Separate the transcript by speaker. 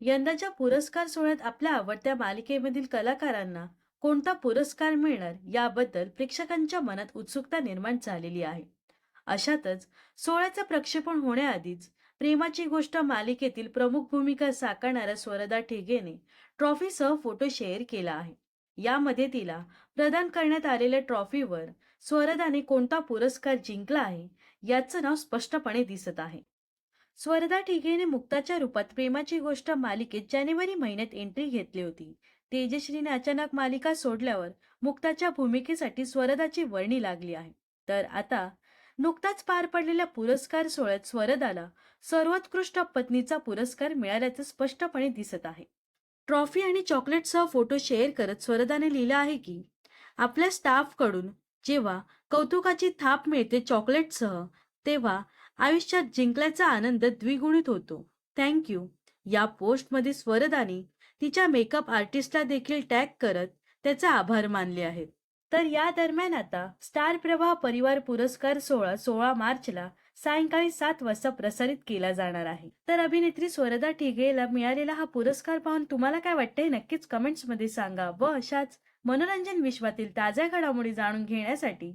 Speaker 1: यंदाच्या पुरस्कार सोहळ्यात आपल्या आवडत्या मालिकेमधील कलाकारांना कोणता पुरस्कार मिळणार याबद्दल प्रेक्षकांच्या मनात उत्सुकता निर्माण झालेली आहे. अशातच सोहळ्याचं प्रक्षेपण होण्याआधीच प्रेमाची गोष्ट मालिकेतील प्रमुख भूमिका साकारणाऱ्या स्वरदा ठेगेने ट्रॉफीसह फोटो शेअर केला आहे. यामध्ये तिला प्रदान करण्यात आलेल्या ट्रॉफीवर स्वरदाने कोणता पुरस्कार जिंकला आहे याचं नाव स्पष्टपणे दिसत आहे. स्वरदा ठिगेने मुक्ताच्या रूपात प्रेमाची गोष्ट मालिकेत जानेवारी महिन्यात एंट्री घेतली होती. तेजश्रीने अचानक मालिका सोडल्यावर मुक्ताच्या भूमिकेसाठी स्वरदाची वर्णी लागली आहे. तर आता नुकताच पार पडलेल्या पुरस्कार सोहळ्यात स्वरदाला सर्वोत्कृष्ट पत्नीचा पुरस्कार मिळाल्याचं स्पष्टपणे दिसत आहे. ट्रॉफी आणि चॉकलेटसह फोटो शेअर करत स्वरदाने लिहिलं आहे की आपल्या स्टाफकडून जेव्हा कौतुकाची थाप मिळते चॉकलेटसह तेव्हा आयुष्यात जिंकल्याचा आनंद द्विगुणित होतो. थँक्यू या पोस्टमध्ये स्वरदानी तिच्या मेकअप आर्टिस्टला देखील टॅग करत त्याचा आभार मानले आहेत. तर या दरम्यान आता स्टार प्रवाह परिवार पुरस्कार सोहळा सोळा मार्चला सायंकाळी सात वाजता प्रसारित केला जाणार आहे. तर अभिनेत्री स्वरदा ठिगेला मिळालेला हा पुरस्कार पाहून तुम्हाला काय वाटतंय? नक्कीच कमेंट्समध्ये सांगा. व अशाच मनोरंजन विश्वातील ताज्या घडामोडी जाणून घेण्यासाठी